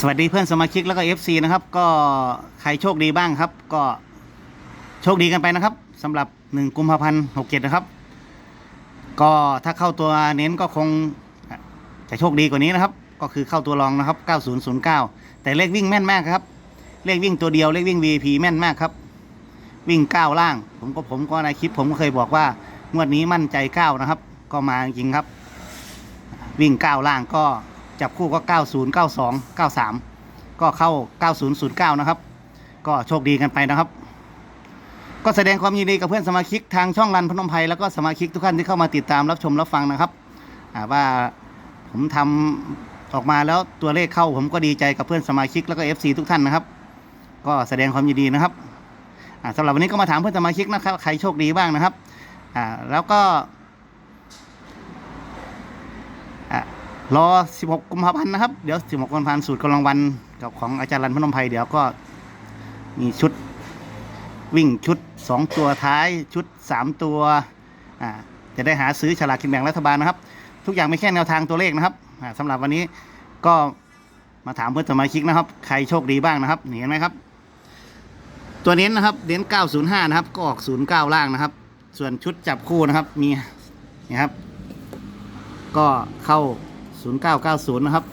สวัสดีเพื่อนสมาชิกแล้วก็ FC นะครับ ก็ใครโชคดีบ้างครับ ก็โชคดีกันไปนะครับสำหรับ 1 กุมภาพันธ์67 นะครับ ก็ถ้าเข้าตัวเน้นก็คงจะโชคดีกว่านี้นะครับ ก็คือเข้าตัวรองนะครับ 9009 แต่เลขวิ่งแม่นมากครับ เลขวิ่งตัวเดียวเลขวิ่ง VIP แม่นมากครับ วิ่ง 9 ล่าง ผมก็ผมก็ในคลิปผมก็เคยบอกว่างวดนี้มั่นใจ 9 นะครับ ก็มาจริงครับ วิ่ง 9 ล่างก็ จับคู่ก็ 90 92 93 ก็เข้า 9009 นะครับ ก็โชคดีกันไปนะครับ ก็แสดงความยินดีกับเพื่อนสมาชิกทางช่องรันพนมไพรแล้วก็สมาชิกทุกท่านที่เข้ามาติดตามรับชมรับฟังนะครับว่าผมทำออกมาแล้วตัวเลขเข้าผมก็ดีใจกับเพื่อนสมาชิกแล้วก็ FC ทุกท่านนะครับ ก็แสดงความยินดีนะครับอ่าสำหรับวันนี้ก็มาถามเพื่อนสมาชิกนะครับ ใครโชคดีบ้างนะครับแล้วก็ อะ รอ 16 กุมภาพันธ์นะครับ เดี๋ยว 16 กุมภาพันธ์สูตรกำลังวันกับของอาจารย์รันพนมไพรเดี๋ยวก็มีชุดวิ่งชุด 2 ตัวท้ายชุด 3 ตัวอ่าจะได้หาซื้อฉลากกินแบ่งรัฐบาลนะครับ ทุกอย่างไม่แค่แนวทางตัวเลขนะครับอ่าสำหรับวันนี้ก็มาถามเพื่อนสมาชิกนะครับ ใครโชคดีบ้างนะครับเห็นไหมครับ ตัวเน้นนะครับเน้น 905 นะครับ ก็ออก 09 ล่างนะครับ ส่วนชุดจับคู่นะครับมีนี่ครับ ก็เข้า 0990 นะครับ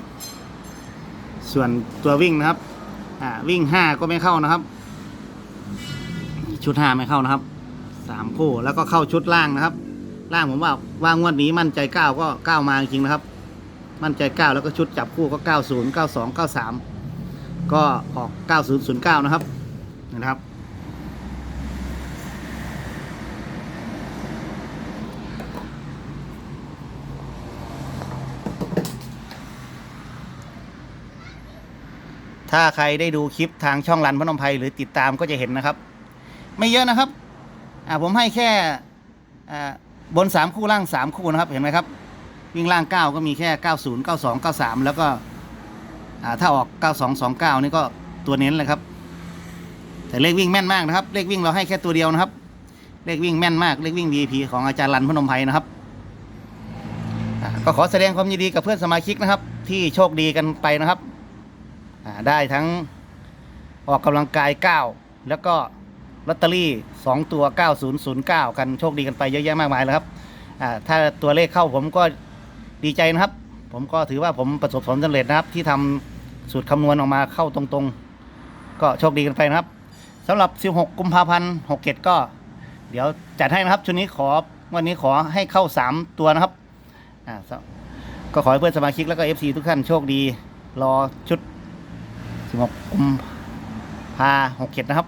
ส่วนตัววิ่งนะครับ อ่าวิ่ง 5 ก็ไม่เข้านะครับ ชุด 5 ไม่เข้านะครับ 3 คู่แล้วก็เข้าชุดล่างนะครับ ล่างผมว่าว่างวดนี้มั่นใจ 9 ก็ 9 มาจริงๆนะครับ มั่นใจ 9 แล้วก็ชุดจับคู่ก็ 90 92 93 ก็ออก 9009 นะครับนะครับ ถ้าใครได้ดูคลิปทางช่องรันพนมไพรหรือติดตามก็จะเห็นนะครับ ไม่เยอะนะครับอ่าผมให้แค่อ่าบนสามคู่ล่างสามคู่นะครับ เห็นไหมครับ วิ่งล่างเก้าก็มีแค่เก้าศูนย์เก้าสองเก้าสามแล้วก็อ่าถ้าออกเก้าสองสองเก้านี่ก็ตัวเน้นเลยครับ แต่เลขวิ่งแม่นมากนะครับ เลขวิ่งเราให้แค่ตัวเดียวนะครับ เลขวิ่งแม่นมาก เลขวิ่ง VIP ของอาจารย์รันพนมไพรนะครับก็ขอแสดงความยินดีกับเพื่อนสมาชิกนะครับ ที่โชคดีกันไปนะครับ ได้ทั้งออกกำลังกาย 9 แล้วก็ลอตเตอรี่ 2 ตัว 9009 กันโชคดีกันไปเยอะแยะมากมายเลยครับถ้าตัวเลขเข้าผมก็ดีใจนะครับ ผมก็ถือว่าผมประสบผลสำเร็จนะครับที่ทำสูตรคำนวณออกมาเข้าตรงๆ ก็โชคดีกันไปนะครับสำหรับ 16 กุมภาพันธ์67 ก็ เดี๋ยวจัดให้นะครับชุดนี้ขอวันนี้ขอให้เข้า 3 ตัวนะครับก็ขอให้เพื่อนสมาชิกแล้วก็ FC ทุกท่านโชคดี รอชุด 16กุมภาหกเจ็ดนะครับ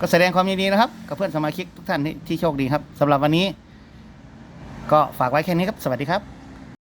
ก็แสดงความยินดีนะครับ กับเพื่อนสมาชิกทุกท่านที่ที่โชคดีครับสำหรับวันนี้ ก็ฝากไว้แค่นี้ครับ สวัสดีครับ